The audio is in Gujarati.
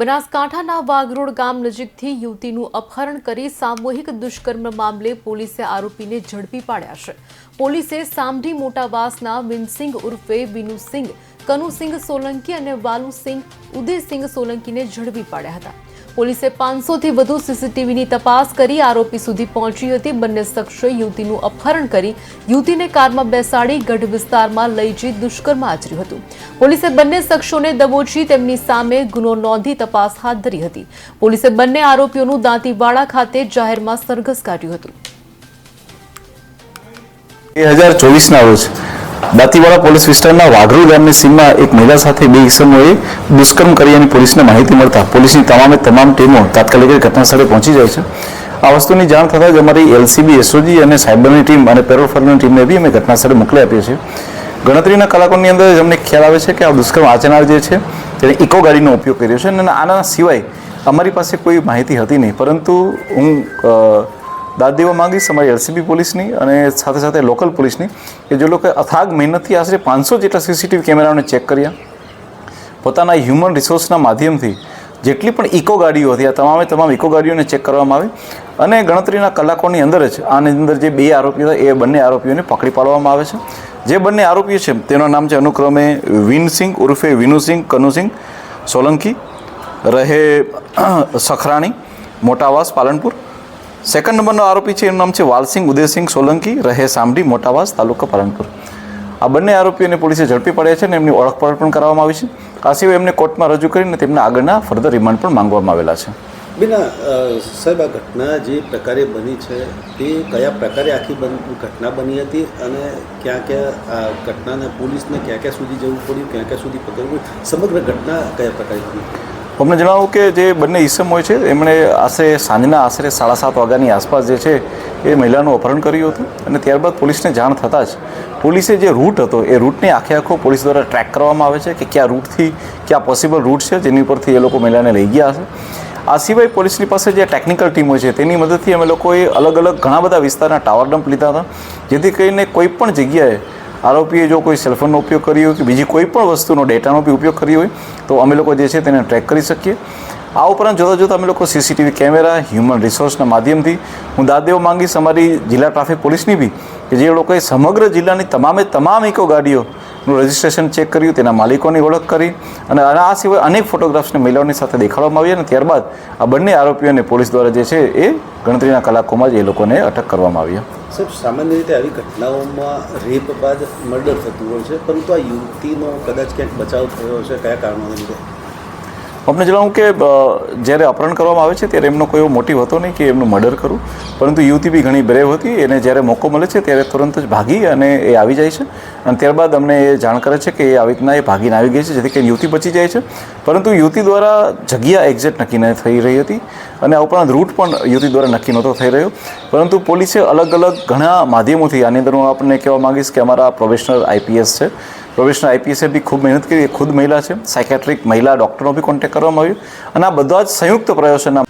બનાસકાંઠાના વાઘરોડ ગામ નજીકથી યુવતીનું અપહરણ કરી સામૂહિક દુષ્કર્મ મામલે પોલીસે આરોપીને ઝડપી પાડ્યા છે. પોલીસે સામઢી મોટાવાસના વિનસિંગ ઉર્ફે વિનુસિંગ કનુસિંગ સોલંકી અને વાલુસિંગ ઉદયસિંગ સોલંકીને ઝડપી પાડ્યા હતા. પોલીસે પાંચસોથી વધુ સીસીટીવીની તપાસ કરી આરોપી સુધી પહોંચી હતી. બંને શખ્સોએ યુવતીનું અપહરણ કરી યુવતીને કારમાં બેસાડી ગઢ વિસ્તારમાં લઈ જઈ દુષ્કર્મ આચર્યું હતું. પોલીસે બંને શખ્સોને દબોચી તેમની સામે ગુનો નોંધી તપાસ હાથ ધરી હતી. પોલીસે બંને આરોપીઓનું દાંતીવાડા ખાતે જાહેરમાં સરઘસ કાઢ્યું હતું. બે હજાર ચોવીસના રોજ દાંતીવાડા પોલીસ વિસ્તારના વાઘરુ ગામની સીમમાં એક મહિલા સાથે બે ઇસમોએ દુષ્કર્મ કર્યાની પોલીસને માહિતી મળતા પોલીસની તમામે તમામ ટીમો તાત્કાલિક ઘટનાસ્થળે પહોંચી જાય છે. આ વસ્તુની જાણ થતાં જ અમારી એલસીબી, એસઓજી અને સાયબરની ટીમ અને પેરોફરની ટીમને બી અમે ઘટનાસ્થળે મોકલી આપીએ છીએ. ગણતરીના કલાકોની અંદર જ અમને ખ્યાલ આવે છે કે આ દુષ્કર્મ આચરનાર જે છે, તેણે ઇકો ગાડીનો ઉપયોગ કર્યો છે અને આના સિવાય અમારી પાસે કોઈ માહિતી હતી નહીં. પરંતુ હું દાદ દેવા માંગીશ અમારી એલસીબી પોલીસની અને સાથે સાથે લોકલ પોલીસની કે જે લોકોએ અથાગ મહેનતથી આશરે પાંચસો જેટલા સીસીટીવી કેમેરાઓને ચેક કર્યા. પોતાના હ્યુમન રિસોર્સના માધ્યમથી જેટલી પણ ઇકો ગાડીઓ હતી, આ તમામે તમામ ઇકો ગાડીઓને ચેક કરવામાં આવી અને ગણતરીના કલાકોની અંદર જ આની અંદર જે બે આરોપીઓ હતા, એ બંને આરોપીઓને પકડી પાડવામાં આવે છે. જે બંને આરોપીઓ છે, તેનું નામ છે અનુક્રમે વિનસિંગ ઉર્ફે વિનુસિંગ કનુસિંગ સોલંકી, રહે સખરાણી, મોટાવાસ, પાલનપુર સેકન્ડ નંબરનો આરોપી છે, એનું નામ છે વાલસિંગ ઉદયસિંહ સોલંકી. રહે સામડી મોટાવાસ તાલુકા પાલનપુર. આ બંને આરોપીઓને પોલીસે ઝડપી પડ્યા છે અને એમની ઓળખપળ પણ કરવામાં આવી છે. આ સિવાય એમને કોર્ટમાં રજૂ કરીને તેમના આગળના ફર્ધર રિમાન્ડ પણ માંગવામાં આવેલા છે. બેના સાહેબ, આ ઘટના જે પ્રકારે બની છે, તે કયા પ્રકારે આખી ઘટના બની હતી અને ક્યાં ક્યાં આ ઘટનાને પોલીસને ક્યાં ક્યાં સુધી જવું પડ્યું, ક્યાં ક્યાં સુધી પકડવું સમગ્ર ઘટના કયા પ્રકારે બની? અમને જણાવું કે જે બંને ઈસમ હોય છે, એમણે આશરે સાંજના આશરે સાડા સાત વાગ્યાની આસપાસ જે છે, એ મહિલાનું અપહરણ કર્યું હતું અને ત્યારબાદ પોલીસને જાણ થતાં જ પોલીસે જે રૂટ હતો, એ રૂટને આખે આખો પોલીસ દ્વારા ટ્રેક કરવામાં આવે છે કે કયા રૂટથી કયા પોસિબલ રૂટ છે, જેની ઉપરથી એ લોકો મહિલાને લઈ ગયા હશે. આ સિવાય પોલીસની પાસે જે ટેકનિકલ ટીમો છે, તેની મદદથી અમે લોકોએ અલગ અલગ ઘણા બધા વિસ્તારના ટાવર ડમ્પ લીધા હતા, જેથી કરીને કોઈ પણ જગ્યાએ આરોપીએ જો કોઈ સેલફોનનો ઉપયોગ કર્યો હોય કે બીજી કોઈ પણ વસ્તુનો ડેટાનો બી ઉપયોગ કર્યો હોય, તો અમે લોકો જે છે તેને ટ્રેક કરી શકીએ. આ ઉપરાંત જોતાં જોતાં અમે લોકો સીસીટીવી કેમેરા હ્યુમન રિસોર્સના માધ્યમથી હું દાદ દેવા માંગીશ અમારી જિલ્લા ટ્રાફિક પોલીસની બી કે જે લોકોએ સમગ્ર જિલ્લાની તમામે તમામ ઇકો ગાડીઓનું રજિસ્ટ્રેશન ચેક કર્યું, તેના માલિકોની ઓળખ કરી અને આ સિવાય અનેક ફોટોગ્રાફ્સને મહિલાઓની સાથે દેખાડવામાં આવ્યા અને ત્યારબાદ આ બંને આરોપીઓને પોલીસ દ્વારા જે છે એ ગણતરીના કલાકોમાં જ એ લોકોને અટક કરવામાં આવ્યા સાહેબ, સામાન્ય રીતે આવી ઘટનાઓમાં રેપ બાદ મર્ડર થતું હોય છે, પરંતુ આ યુવતીનો કદાચ ક્યાંક બચાવ થયો છે કયા કારણોને લીધે? અમને જણાવું કે જ્યારે અપહરણ કરવામાં આવે છે, ત્યારે એમનો કોઈ એવો મોટિવ હતો નહીં કે એમનું મર્ડર કરું. પરંતુ યુવતી બી ઘણી બ્રેવ હતી, એને જ્યારે મોકો મળે છે, ત્યારે તુરંત જ ભાગી અને એ આવી જાય છે. અને ત્યારબાદ અમને એ જાણ કરે છે કે એ આવી રીતના એ ભાગીને આવી ગઈ છે, જેથી કરીને યુવતી બચી જાય છે. પરંતુ યુવતી દ્વારા જગ્યા એક્ઝેક્ટ નક્કી ન થઈ રહી હતી અને આ ઉપરાંત રૂટ પણ યુવતી દ્વારા નક્કી નહોતો થઈ રહ્યો. પરંતુ પોલીસે અલગ અલગ ઘણા માધ્યમોથી, આની અંદર હું આપણને કહેવા માંગીશ કે અમારા પ્રોફેશનલ આઈપીએસ છે. પ્રોફેશનલ આઈપીએસે બી ખૂબ મહેનત કરી ખુદ મહિલા છે. સાયકેટ્રિક મહિલા ડૉક્ટરનો બી કોન્ટેક્ટ કરવામાં આવ્યો. અને આ બધા જ સંયુક્ત પ્રયાસોના